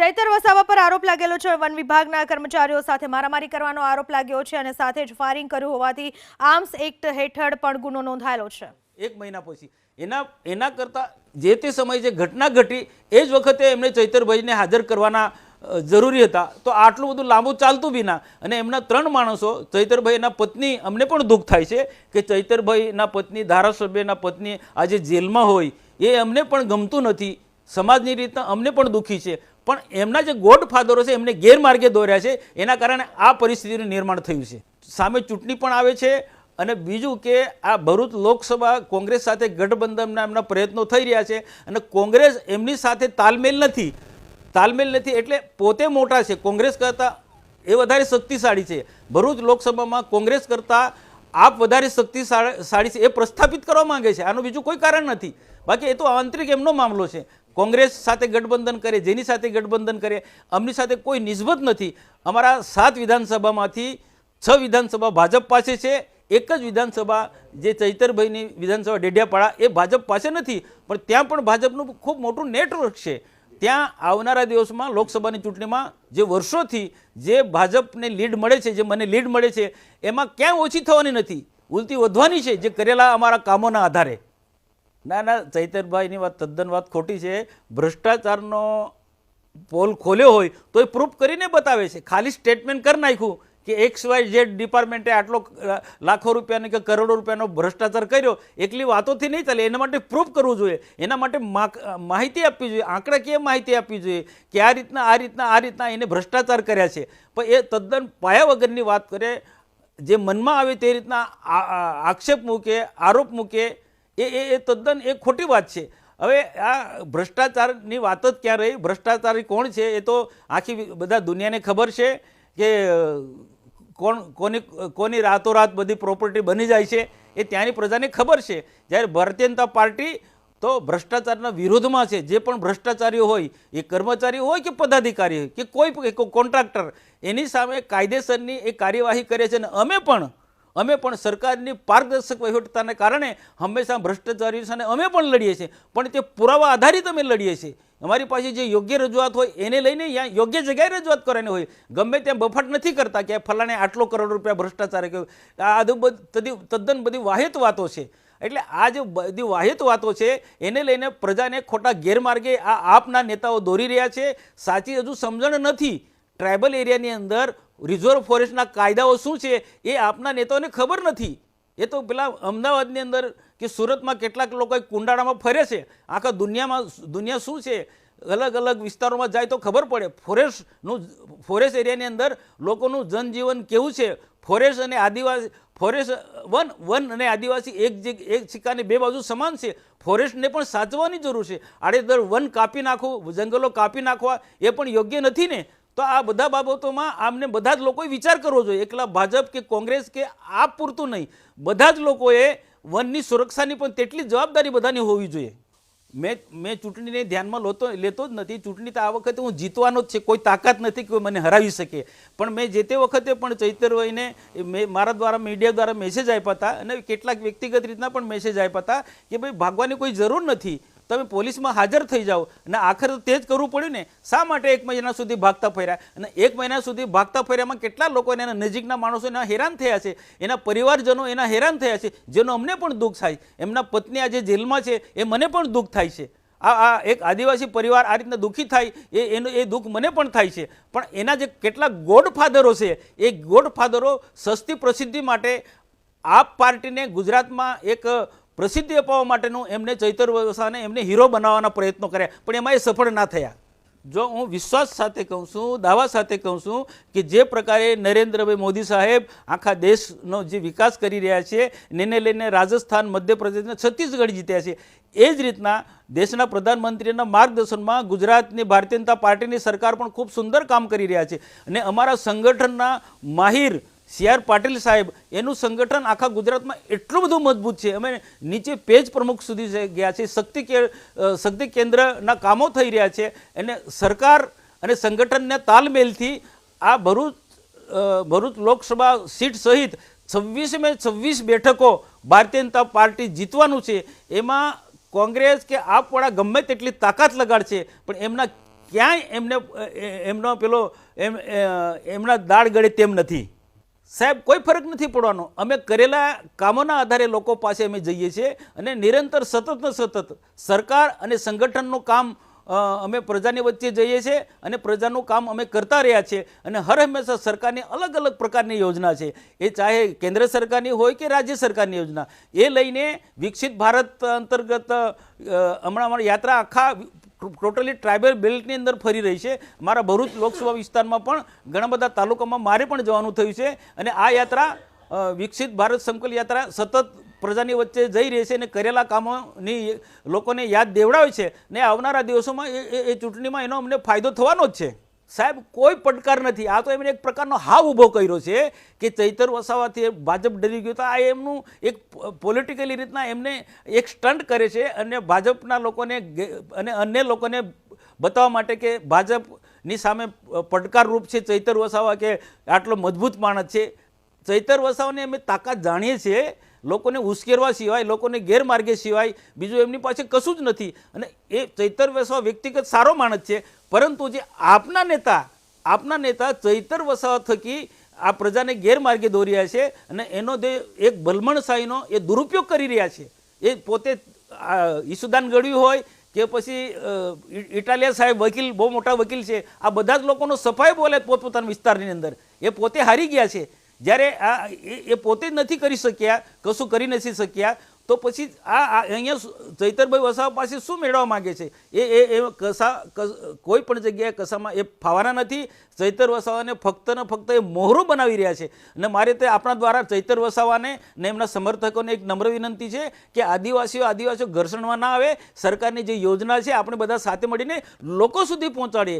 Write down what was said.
ચૈતર વસાવા પર આરોપ લાગેલો છે. વન વિભાગના કર્મચારીઓ સાથે મારામારી કરવાનો આરોપ લાગ્યો છે અને સાથે જ ફાયરિંગ કર્યું હોવાથી આર્મ્સ એક્ટ હેઠળ પણ ગુનો નોંધાયેલો છે. એક મહિના પછી. એના એના કરતાં જે તે સમયે જે ઘટના ઘટી, એ જ વખતે એમણે ચૈતરભાઈને હાજર કરવાના જરૂરી હતા. તો આટલું બધું લાંબુ ચાલતું બી અને એમના ત્રણ માણસો, ચૈતરભાઈના પત્ની, અમને પણ દુઃખ થાય છે કે ચૈતરભાઈના પત્ની, ધારાસભ્યના પત્ની આજે જેલમાં હોય, એ અમને પણ ગમતું નથી. સમાજની રીતના અમને પણ દુઃખી છે. પણ એમના જે ગોડ ફાધરો છે, એમને ગેરમાર્ગે દોર્યા છે, એના કારણે આ પરિસ્થિતિનું નિર્માણ થયું છે. સામે ચૂંટણી પણ આવે છે અને બીજું કે આ ભરૂચ લોકસભા કોંગ્રેસ સાથે ગઠબંધનના એમના પ્રયત્નો થઈ રહ્યા છે અને કોંગ્રેસ એમની સાથે તાલમેલ નથી. તાલમેલ નથી એટલે પોતે મોટા છે. કોંગ્રેસ કરતાં એ વધારે શક્તિશાળી છે. ભરૂચ લોકસભામાં કોંગ્રેસ કરતાં આપ વધારે શક્તિશાળી છે એ પ્રસ્થાપિત કરવા માંગે છે. આનું બીજું કોઈ કારણ નથી. બાકી એ તો આંતરિક એમનો મામલો છે. કોંગ્રેસ સાથે ગઠબંધન કરે, જેની સાથે ગઠબંધન કરે, અમની સાથે કોઈ નિસ્બત નથી. અમારા સાત વિધાનસભામાંથી છ વિધાનસભા ભાજપ પાસે છે, એક જ વિધાનસભા જે ચૈતરભાઈની વિધાનસભા ડેઢિયાપાડા એ ભાજપ પાસે નથી. પણ ત્યાં પણ ભાજપનું ખૂબ મોટું નેટવર્ક છે. ત્યાં આવનારા દિવસમાં લોકસભાની ચૂંટણીમાં જે વર્ષોથી જે ભાજપને લીડ મળે છે, જે મને લીડ મળે છે, એમાં ક્યાંય ઓછી થવાની નથી. ઉલટી વધવાની છે, જે કરેલા અમારા કામોના આધારે. ના ના, ચૈતરભાઈની વાત, તદ્દન વાત ખોટી છે. ભ્રષ્ટાચારનો પોલ ખોલ્યો હોય તો એ પ્રૂફ કરીને બતાવે છે. ખાલી સ્ટેટમેન્ટ કરી નાખ્યું કે એક્સ વાય ઝેડ ડિપાર્ટમેન્ટે આટલો લાખો રૂપિયાનો કે કરોડો રૂપિયાનો ભ્રષ્ટાચાર કર્યો. એકલી વાતોથી નહીં ચાલે, એના માટે પ્રૂફ કરવું જોઈએ. એના માટે માહિતી આપવી જોઈએ. આંકડાકીય માહિતી આપવી જોઈએ? કે આ રીતના આ રીતના આ રીતના એને ભ્રષ્ટાચાર કર્યા છે. પણ એ તદ્દન પાયા વગરની વાત કરે, જે મનમાં આવે તે રીતના આક્ષેપ મૂકે, આરોપ મૂકે એ એ એ તદ્દન એ ખોટી વાત છે. હવે આ ભ્રષ્ટાચારની વાત જ ક્યાં રહી? ભ્રષ્ટાચારી કોણ છે? એ તો આખી બધા દુનિયાને ખબર છે કે કોણ, કોની કોની રાતોરાત બધી પ્રોપર્ટી બની જાય છે એ ત્યાંની પ્રજાને ખબર છે. જ્યારે ભારતીય જનતા પાર્ટી તો ભ્રષ્ટાચારના વિરોધમાં છે. જે પણ ભ્રષ્ટાચારીઓ હોય, એ કર્મચારી હોય કે પદાધિકારી હોય, કે કોઈ કોન્ટ્રાક્ટર, એની સામે કાયદેસરની એ કાર્યવાહી કરે છે અને અમે પણ અમે પણ સરકારની પારદર્શક વહીવટતાને કારણે હંમેશા ભ્રષ્ટાચારીઓ સામે અમે પણ લડીએ છીએ. પણ તે પુરાવા આધારિત અમે લડીએ છીએ. અમારી પાસે જે યોગ્ય રજૂઆત હોય એને લઈને યોગ્ય જગ્યાએ રજૂઆત કરવાની હોય, ગમે ત્યાં બફાટ નથી કરતા કે ફલાણે આટલો કરોડ રૂપિયા ભ્રષ્ટાચાર કે આ બધ- તદ્દન બધી વાહિત વાતો છે. એટલે આ જે બધી વાહિત વાતો છે, એને લઈને પ્રજાને ખોટા ગેરમાર્ગે આ આપના નેતાઓ દોરી રહ્યા છે. સાચી હજુ સમજણ નથી. ટ્રાઇબલ એરિયાની અંદર રિઝર્વ ફોરેસ્ટના કાયદાઓ શું છે એ આપના નેતાઓને ખબર નથી. એ તો પેલા અમદાવાદની અંદર કે સુરતમાં કેટલાક લોકો કુંડાળામાં ફરે છે. આખા દુનિયામાં દુનિયા શું છે? અલગ અલગ વિસ્તારોમાં જાય તો ખબર પડે. ફોરેસ્ટનું ફોરેસ્ટ એરિયાની અંદર લોકોનું જનજીવન કેવું છે? ફોરેસ્ટ અને આદિવાસી, ફોરેસ્ટ વન વન અને આદિવાસી એક જે એક સિક્કાની બે બાજુ સમાન છે. ફોરેસ્ટને પણ સાચવવાની જરૂર છે. આડેધડ વન કાપી નાખવું જંગલો કાપી નાખવા એ પણ યોગ્ય નથી ને? તો આ બધા બાબતોમાં આમને બધા જ લોકોએ વિચાર કરવો જોઈએ. એકલા ભાજપ કે કોંગ્રેસ કે આપ પૂરતું નહીં. બધા જ લોકોએ વનની સુરક્ષાની પણ તેટલી જવાબદારી બધાની હોવી જોઈએ. મેં મેં ચૂંટણીને ધ્યાનમાં લોતો, લેતો જ નથી. ચૂંટણી તો આ વખતે હું જીતવાનો જ છે. કોઈ તાકાત નથી કોઈ મને હરાવી શકે. પણ મેં જે તે વખતે પણ ચૈતરભાઈને મેં, મારા દ્વારા, મીડિયા દ્વારા મેસેજ આપ્યા હતા અને કેટલાક વ્યક્તિગત રીતના પણ મેસેજ આપ્યા હતા કે ભાઈ, ભાગવાની કોઈ જરૂર નથી. તમે પોલીસમાં હાજર થઈ જાઓ અને આખરે તો જ કરવું પડ્યું ને, શા માટે એક મહિના સુધી ભાગતા ફર્યા? અને એક મહિના સુધી ભાગતા ફર્યામાં કેટલા લોકો એના નજીકના માણસો એના હેરાન થયા છે? એના પરિવારજનો એના હેરાન થયા છે? જેનો અમને પણ દુઃખ થાય. એમના પત્ની આજે જેલમાં છે, એ મને પણ દુઃખ થાય છે. આ આ એક આદિવાસી પરિવાર આ રીતના દુઃખી થાય, એ, એનું, એ દુઃખ મને પણ થાય છે. પણ એના જે કેટલા ગોડફાધરો છે, એ ગોડફાધરો સસ્તી પ્રસિદ્ધિ માટે આપ પાર્ટીને ગુજરાતમાં એક પ્રસિદ્ધિ અપાવવા માટેનું એમને ચૈતર વ્યવસાયને એમને હીરો બનાવવાના પ્રયત્નો કર્યા. પણ એમાં એ સફળ ના થયા. જો હું વિશ્વાસ સાથે કહું છું, દાવા સાથે કહું છું કે જે પ્રકારે નરેન્દ્રભાઈ મોદી સાહેબ આખા દેશનો જે વિકાસ કરી રહ્યા છે, એને લઈને રાજસ્થાન, મધ્યપ્રદેશ અને છત્તીસગઢ જીત્યા છે, એ જ રીતના દેશના પ્રધાનમંત્રીના માર્ગદર્શનમાં ગુજરાતની ભારતીય જનતા પાર્ટીની સરકાર પણ ખૂબ સુંદર કામ કરી રહ્યા છે. અને અમારા સંગઠનના માહિર સી આર પાટીલ સાહેબ, એનું સંગઠન આખા ગુજરાતમાં એટલું બધું મજબૂત છે. અમે નીચે પેજ પ્રમુખ સુધી ગયા છે શક્તિ શક્તિ કેન્દ્રના કામો થઈ રહ્યા છે. અને સરકાર અને સંગઠનના તાલમેલથી આ ભરૂચ ભરૂચ લોકસભા સીટ સહિત છવ્વીસમે છવ્વીસ બેઠકો ભારતીય જનતા પાર્ટી જીતવાનું છે. એમાં કોંગ્રેસ કે આપવાળા ગમે તેટલી તાકાત લગાડશે, પણ એમના ક્યાંય એમને એમનો પેલો, એમ એમના દાળ ગળે તેમ નથી. સાહેબ, કોઈ ફરક નથી પડવાનો. અમે કરેલા કામોના આધારે લોકો પાસે અમે જઈએ છીએ અને નિરંતર સતત સતત સરકાર અને સંગઠનનું કામ અમે પ્રજાની વચ્ચે જઈએ છીએ અને પ્રજાનું કામ અમે કરતા રહ્યા છીએ અને હર હંમેશા સરકારની અલગ અલગ પ્રકારની યોજના છે. એ ચાહે કેન્દ્ર સરકારની હોય કે રાજ્ય સરકારની યોજના. એ લઈને વિકસિત ભારત અંતર્ગત હમણાં યાત્રા આખા ટોટલી ટ્રાઇબલ બેલ્ટની અંદર ફરી રહી છે. મારા ભરૂચ લોકસભા વિસ્તારમાં પણ ઘણા બધા તાલુકામાં મારે પણ જવાનું થયું છે અને આ યાત્રા વિકસિત ભારત સંકલ્પ યાત્રા સતત પ્રજાની વચ્ચે જઈ રહી છે અને કરેલા કામોની લોકોને યાદ દેવડાવે છે. ને આવનારા દિવસોમાં એ ચૂંટણીમાં એનો અમને ફાયદો થવાનો જ છે. સાહેબ, કોઈ પડકાર નથી. આ તો એમને એક પ્રકારનો હાવ ઊભો કર્યો છે કે ચૈતર વસાવાથી ભાજપ ડરી ગયું. તો આ એમનું એક પોલિટિકલી રીતના એમને એક સ્ટન્ટ કરે છે અને ભાજપના લોકોને અને અન્ય લોકોને બતાવવા માટે કે ભાજપની સામે પડકારરૂપ છે ચૈતર વસાવા કે આટલો મજબૂત માણસ છે. ચૈતર વસાવાની અમે તાકાત જાણીએ છીએ લોકોને ઉશ્કેરવા સિવાય, લોકોને ગેરમાર્ગે સિવાય, બીજું એમની પાસે કશું જ નથી. અને એ ચૈતર વસાવા વ્યક્તિગત સારો માણસ છે, પરંતુ જે આપના નેતા આપના નેતા ચૈતર વસાવા થકી આ પ્રજાને ગેરમાર્ગે દોરી રહ્યા છે અને એનો જે એક ભલમણશાહીનો એ દુરુપયોગ કરી રહ્યા છે. એ પોતે ઈસુદાન ગળ્યું હોય કે પછી ઇટાલિયા સાહેબ વકીલ, બહુ મોટા વકીલ છે, આ બધા જ લોકોનો સફાઈ બોલે પોતપોતાના વિસ્તારની અંદર. એ પોતે હારી ગયા છે. જ્યારે આ એ- પોતે જ નથી કરી શક્યા, કશું કરી નથી શક્યા, તો પછી આ અહીંયા ચૈતરભાઈ વસાવા પાસે શું મેળવવા માંગે છે? એ એ એ કસા કોઈ પણ જગ્યાએ કસામાં એ ફાવાના નથી. ચૈતર વસાવાને ફક્ત ને ફક્ત એ મોહરો બનાવી રહ્યા છે. અને મારે તે આપણા દ્વારા ચૈતર વસાવાને ને એમના સમર્થકોને એક નમ્ર વિનંતી છે કે આદિવાસીઓ આદિવાસીઓ ઘર્ષણમાં ના આવે. સરકારની જે યોજના છે, આપણે બધા સાથે મળીને લોકો સુધી પહોંચાડીએ.